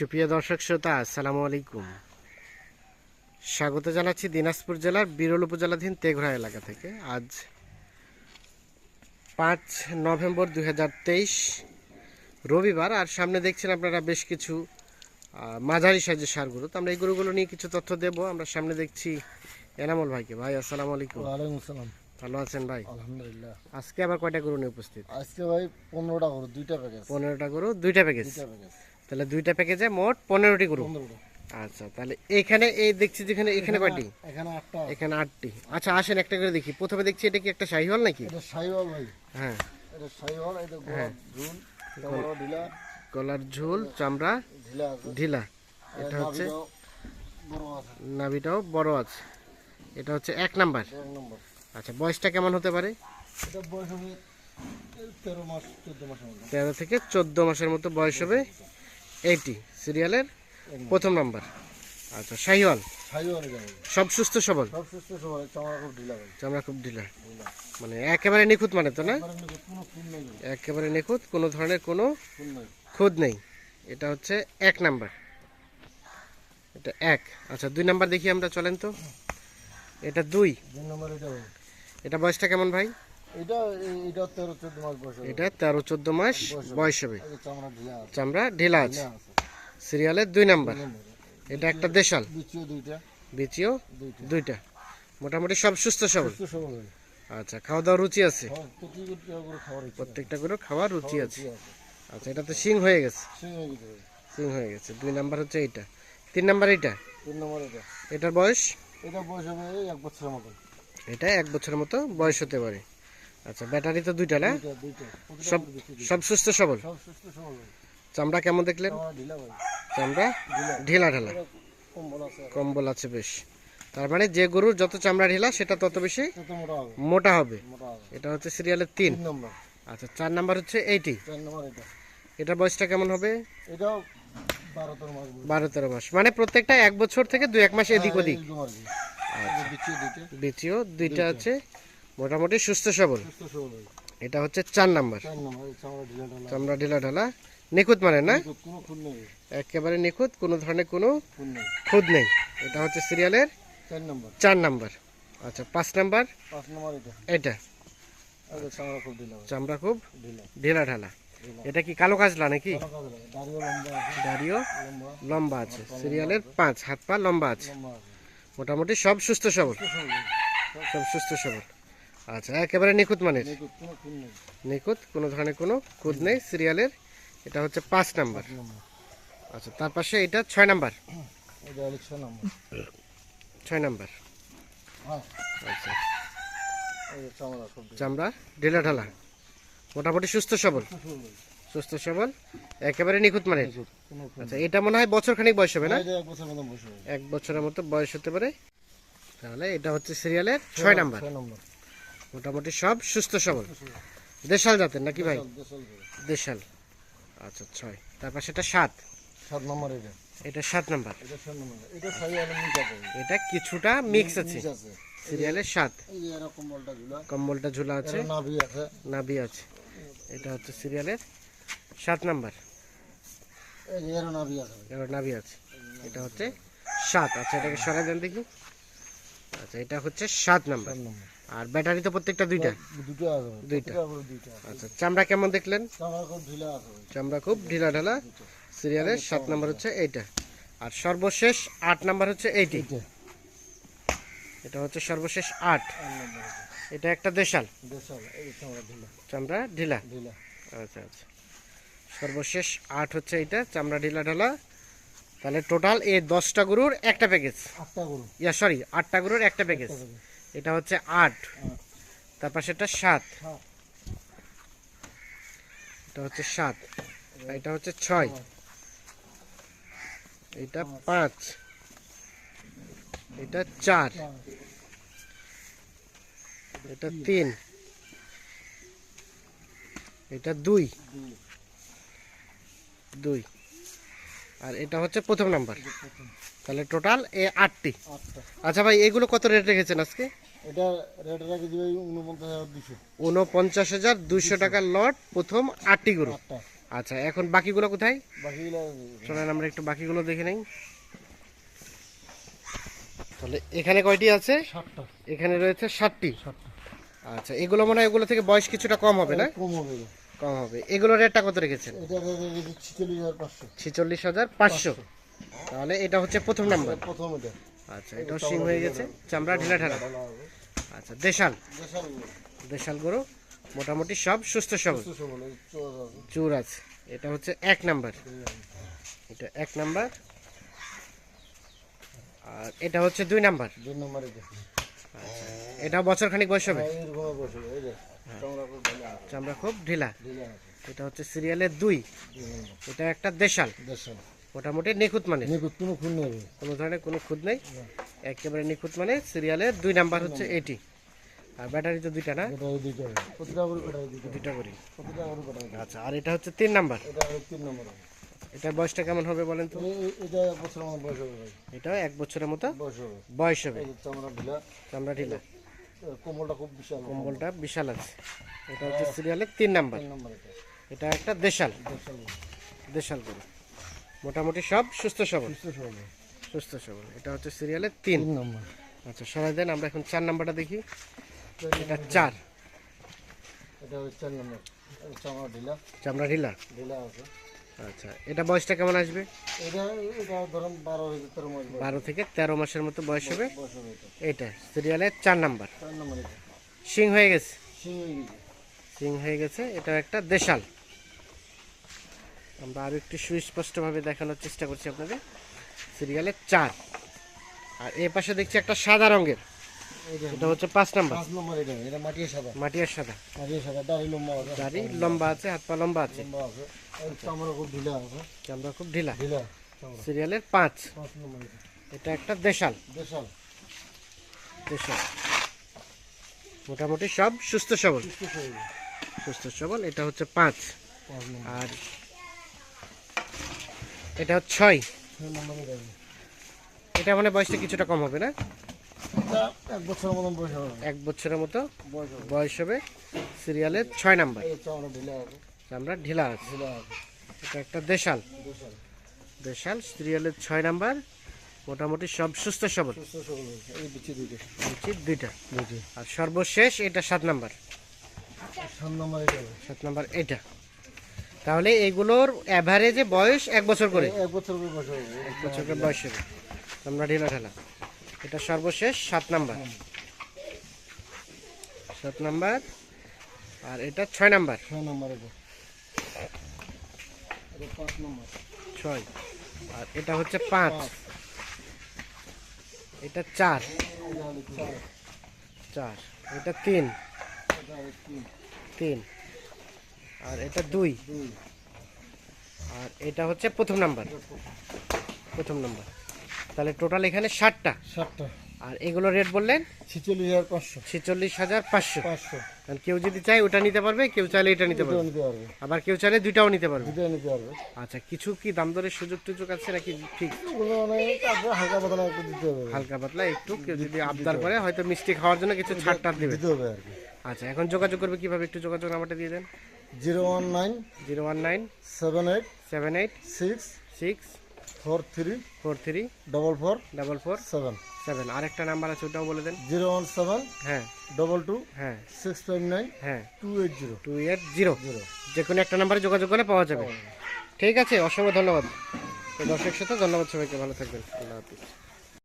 সুপ্রিয় দর্শক শ্রোতা আসসালামু আলাইকুম। স্বাগত জানাচ্ছি দিনাজপুর জেলার বিরল উপজেলাধীন তেঘরা এলাকা থেকে। আজ পাঁচ নভেম্বর দুই রবিবার আর সামনে দেখছেন আপনারা বেশ কিছু মাঝারি সাইজের সারগুলো। তো আমরা এই গরুগুলো নিয়ে কিছু তথ্য দেব। আমরা সামনে দেখছি এনামল ভাইকে। ভাই আসসালামু আলাইকুম। ওয়ালাইকুম আসসালাম। ভালো আছেন ভাই? আলহামদুলিল্লাহ। আজকে আবার কয়টা গরু নিয়ে উপস্থিত? আজকে ভাই পনেরোটা গরু দুইটা প্যাকেজ পনেরোটা গরু দুইটা প্যাকেজ দুইটা প্যাকেজ তাহলে দুইটা প্যাকেজে মোট পনেরোটি গরু। পনেরোটা। আচ্ছা তাহলে এখানে এই দেখছি যেখানে এখানে কয়টি? এখানে আটটা এখানে আটটি। আচ্ছা আসেন একটা করে দেখি। প্রথমে দেখছি এটা কি একটা শাহিওয়াল নাকি? এটা সাইওয়াল ভাই। হ্যাঁ। এটা এটা গোলাপ ঝুল ঢিলা। গলার ঝোল চামড়া ঢিলা এটা হচ্ছে নাভিটাও বড় আছে। নাভিটাও বড় আছে। এটা হচ্ছে এক নাম্বার। আচ্ছা বয়সটা কেমন হতে পারে? এটা বয়স হবে তেরো মাস চোদ্দ মাসের মতো। তেরো থেকে চোদ্দ মাসের মতো বয়স হবে। এইটি সিরিয়ালের প্রথম নাম্বার। আচ্ছা শাহিওয়াল। সব সুস্থ সবল? চামড়া খুব ঢিলা মানে একেবারে নিখুঁত মানে তো না? একেবারে নিখুঁত কোনো ধরনের কোনো খুদ নেই। এটা হচ্ছে এক নাম্বার। এটা এক। আচ্ছা দুই নাম্বার দেখি আমরা চলেন তো। এটা দুই। দুই নম্বর এটা বয়সটা কেমন ভাই? এটা এটা তেরো চোদ্দ মাস বয়স হবে এটা তেরো চোদ্দ মাস বয়স হবে চামড়া ঢিলা আছে। আছে। আছে। সিরিয়ালের দুই নাম্বার। এটা একটা দেশাল। বিচিও দুইটা। বিচিও দুইটা। মোটামুটি সব সুস্থ সবল। আচ্ছা খাওয়া দাওয়া রুচি আছে? খাওয়ার ইচ্ছা প্রত্যেকটা করে খাওয়ার রুচি আছে। আচ্ছা এটা তো সিং হয়ে গেছে। সিং হয়ে গেছে। হয়ে দুই নাম্বার হচ্ছে এইটা। তিন নাম্বার এইটা? তিন নম্বর এটা। এটার বয়স? এটা বয়স হবে এক বছরের মতন এটা এক বছরের মতো বয়স হতে পারে। আচ্ছা ব্যাটারি তো দুইটা না? সব। সব সুস্থ সবল? চামড়া কেমন দেখলেন? চামড়া ঢিলা ঢিলা। কম্বল আছে বেশ। তার মানে যে গরুর যত চামড়া ঢিলা সেটা তত বেশি মোটা হবে। এটা হচ্ছে সিরিয়ালের তিন। আচ্ছা চার নাম্বার হচ্ছে এইটি। এটা। বয়সটা কেমন হবে? বারো তেরো মাস মানে প্রত্যেকটা এক বছর থেকে দুই এক মাস এদিক ওদিক বিচিও দুইটা আছে মোটামুটি সুস্থ সবল। এটা হচ্ছে চার নাম্বার। চামড়া ঢিলা ঢালা। নিখুঁত মানে না? একেবারে নিখুঁত কোনো ধরনের কোনো খুদ নেই। এটা হচ্ছে সিরিয়ালের চার নম্বর। আচ্ছা পাঁচ নাম্বার? এটা। এটা। চামড়া খুব ঢিলা ঢিলা। এটা কি কালো কাজলা নাকি? দাড়িও লম্বা আছে। লম্বা। লম্বা আছে। সিরিয়ালের পাঁচ হাত পা লম্বা আছে। মোটামুটি সব সুস্থ সবল। সব সুস্থ সবল। আচ্ছা একেবারে নিখুঁত মানের। নিখুঁত, কোনো ধরনের কোনো খুঁত নেই। সিরিয়ালের এটা হচ্ছে পাঁচ নাম্বার। আচ্ছা তার পাশে এটা ছয় নাম্বার। ছয় নম্বর। হ্যাঁ। আচ্ছা। চামড়া ঢিলা। ঢিলা। মোটামুটি সুস্থ সবল। সুস্থ সবল। একেবারে নিখুঁত ফুল আচ্ছা এটা মনে হয় বছর খানিক বয়স হবে না? এক হবে। এক বছরের মতো বয়স হতে পারে। তাহলে এটা হচ্ছে সিরিয়ালের ছয় নম্বর। মোটামুটি সব সুস্থ সবল। দেশাল জাতের নাকি ভাই? দেশাল, আচ্ছা ছয়। তারপর সেটা সাত। সাত নম্বর এটা। এটা সাত নাম্বার। এটা কিছুটা মিক্স আছে। সিরিয়ালের সাত। কম্বলটা ঝুলা। আছে। নাভি আছে। এটা হচ্ছে সিরিয়ালের সাত নাম্বার। নাভি আছে। এবার নাভি আছে। এটা হচ্ছে সাত। আচ্ছা এটাকে সরাই দেন দেখি। আচ্ছা এটা হচ্ছে সাত নম্বর। আর ব্যাটারি তো প্রত্যেকটা দুইটা? দুটো আছে। দুইটা। আচ্ছা চামড়া কেমন দেখলেন? চামড়া খুব ঢিলা আছে। চামড়া খুব ঢিলা ঢালা। সিরিয়ালের সাত নাম্বার হচ্ছে এইটা। আর সর্বশেষ আট নাম্বার হচ্ছে এইটি। এটা হচ্ছে সর্বশেষ আট। এটা। একটা দেশাল। দেশাল এই চামড়া ঢিলা। চামড়া ঢিলা? ঢিলা। আচ্ছা আচ্ছা। সর্বশেষ আট হচ্ছে এটা চামড়া ঢিলা ঢালা। তাহলে টোটাল এই দশটা গরুর একটা প্যাকেজ। ইয়া সরি আটটা গরুর একটা প্যাকেজ। এটা হচ্ছে আট। তারপর সেটা সাত। এটা হচ্ছে সাত। এটা হচ্ছে ছয়। এটা পাঁচ। এটা চার। এটা তিন। এটা দুই। দুই। আর এটা হচ্ছে প্রথম নাম্বার। তাহলে টোটাল এ আটটি। আচ্ছা ভাই এগুলো কত রেট রেখেছেন আজকে? এটা রেট রাখি দিবে উনপঞ্চাশ হাজার দুশো টাকার লট প্রথম আটটি গরু। আচ্ছা এখন বাকিগুলো কোথায়? বাকিগুলো চলেন আমরা একটু বাকিগুলো দেখে নেই। তাহলে এখানে কয়টি আছে? এখানে রয়েছে ষাটটি ষাটটা আচ্ছা এগুলো মনে হয় এগুলো থেকে বয়স কিছুটা কম হবে না? কম হবে। কম হবে। এগুলোর রেটটা কত রেখেছেন? ছিচল্লিশ হাজার পাঁচশো। তাহলে এটা হচ্ছে প্রথম নাম্বার। প্রথম এটা। আচ্ছা এটাও সিং হয়ে গেছে। চামড়া ঢিলা ঢালা। আচ্ছা দেশাল। দেশাল গরু। মোটামুটি সব সুস্থ সবল। চুর আছে। এটা হচ্ছে এক নাম্বার। এটা এক নাম্বার। আর এটা হচ্ছে দুই নাম্বার। দুই নম্বর এটা এটা বছর খানিক বয়স হবে হ্যাঁ, চামড়া খুব ঢিলা এটা হচ্ছে সিরিয়ালের দুই। এটা একটা দেশাল। দেশাল। মোটামুটি নিখুঁত মানে? নিখুঁত কোনো খুন নেই। কোনো ধরনের কোনো খুঁত নেই? একেবারে নিখুঁত মানে সিরিয়ালের দুই নাম্বার হচ্ছে এটি। আর ব্যাটারি তো দুইটা না? দুইটা করে দুইটা আচ্ছা আর এটা হচ্ছে তিন নাম্বার? এটা তিন নম্বর এটার বয়সটা কেমন হবে বলেন তো? এটা এক বছর আমার বয়স হবে ভাই। এটাও এক বছরের মতো বয়স হবে। বয়স হবে। চামড়া ঢিলা। চামড়া ঢিলা। এর কোমলটা খুব বিশাল। কম্বলটা বিশাল আছে। এটা হচ্ছে সিরিয়ালের তিন নাম্বার। এটা। এটা একটা দেশাল। দেশাল দেশাল গরু। মোটামুটি সব সুস্থ সবল। সুস্থ সবল। সুস্থ সবল। এটা হচ্ছে সিরিয়ালের তিন। নম্বর। আচ্ছা সরাই দেন আমরা এখন চার নাম্বারটা দেখি। এটা চার। এটা হচ্ছে চার নম্বর। চামড়া ঢিলা। চামড়া ঢিলা। ঢিলা আছে। আচ্ছা এটা বয়সটা কেমন আসবে? এটা এটা ধরুন বারো তেরো মাস বারো থেকে তেরো মাসের মতো বয়স হবে। এটা। সিরিয়ালের চার নাম্বার। চার নম্বর এটা। সিং হয়ে গেছে? সিং হয়ে গেছে। সিং হয়ে গেছে এটা একটা দেশাল। আমরা আরও একটু সুস্পষ্টভাবে দেখানোর চেষ্টা করছি আপনাদের। সিরিয়ালের চার। আর এ পাশে দেখছি একটা সাদা রঙের। এটা হচ্ছে পাঁচ নাম্বার। পাঁচ নম্বর এটা এটা মাটির সাদা। মাটিয়ার সাদা। সাদা দাড়ি লম্বা আছে। দাড়ি লম্বা আছে হাত পা লম্বা আছে। লম্বা আছে। চামড়া খুব ঢিলা আছে। চামড়া খুব ঢিলা। ঢিলা সিরিয়ালের পাঁচ। পাঁচ নম্বর এটা। একটা দেশাল। দেশাল। দেশাল। মোটামুটি সব সুস্থ সবল। সুস্থ সবল। এটা হচ্ছে পাঁচ। আর এটা হচ্ছে ছয়। এটা মানে বয়সটা কিছুটা কম হবে না? এক বছরের মতন বয়স হবে। এক বছরের মতো বয়স হবে সিরিয়ালের ছয় নাম্বার। ঢিলা আছে আমরা ঢিলা আছে। এটা একটা দেশাল। দেশাল। সিরিয়ালের ছয় নাম্বার মোটামুটি সব সুস্থ সবল। দুইটা। আর সর্বশেষ এটা সাত নাম্বার। সাত নম্বর এটা সাত নাম্বার এটা। তাহলে এগুলোর অ্যাভারেজে বয়স এক বছর করে। এক বছর করে বয়স হবে। এক বছর করে বয়স হবে। আমরা ঢিলা ঢালা। এটা সর্বশেষ সাত নাম্বার। সাত নাম্বার। আর এটা ছয় নাম্বার। ছয় নম্বর পাঁচ নম্বর। ছয়। আর এটা হচ্ছে পাঁচ। এটা চার। চার। এটা তিন। তিন। আর এটা দুই। আর এটা হচ্ছে প্রথম নাম্বার। প্রথম নাম্বার। তাহলে টোটাল এখানে ষাটটা। সাতটা আর এগুলো রেট বললেন? ছিচল্লিশ হাজার পাঁচশো। ছেচল্লিশ হাজার পাঁচশো। পাঁচশো। কেউ যদি চায় ওটা নিতে পারবে কেউ চাইলে এটা নিতে পারবে। আবার কেউ চাইলে দুইটাও নিতে পারবে। দুটো নিতে পারবে। আচ্ছা কিছু কি দাম দরের সুযোগ টুযোগ আছে নাকি ঠিক? ওগুলো হালকা পাতলা একটু দিতে হবে। হালকা পাতলা একটু কেউ যদি আবদার করে হয়তো মিষ্টি খাওয়ার জন্য কিছু ছাড় টাড় দেবে। দিতে হবে আর কি। আচ্ছা এখন যোগাযোগ করবে কীভাবে? একটু যোগাযোগ নাম্বারটা দিয়ে দেন। Zero one nine zero one nine seven eight seven eight six six four three four three double four double four seven. Seven. আরেকটা নাম্বার আছে ওটাও বলে দেন। জিরো ওয়ান সেভেন হ্যাঁ। ডবল টু হ্যাঁ। সিক্স ফাইভ নাইন হ্যাঁ। Two eight zero. Two eight zero. Zero. যে কোনো একটা নাম্বারে যোগাযোগ করে পাওয়া যাবে। ঠিক আছে অসংখ্য ধন্যবাদ। দর্শক সাথে ধন্যবাদ সবাইকে। ভালো থাকবেন। আল্লাহ হাফিজ।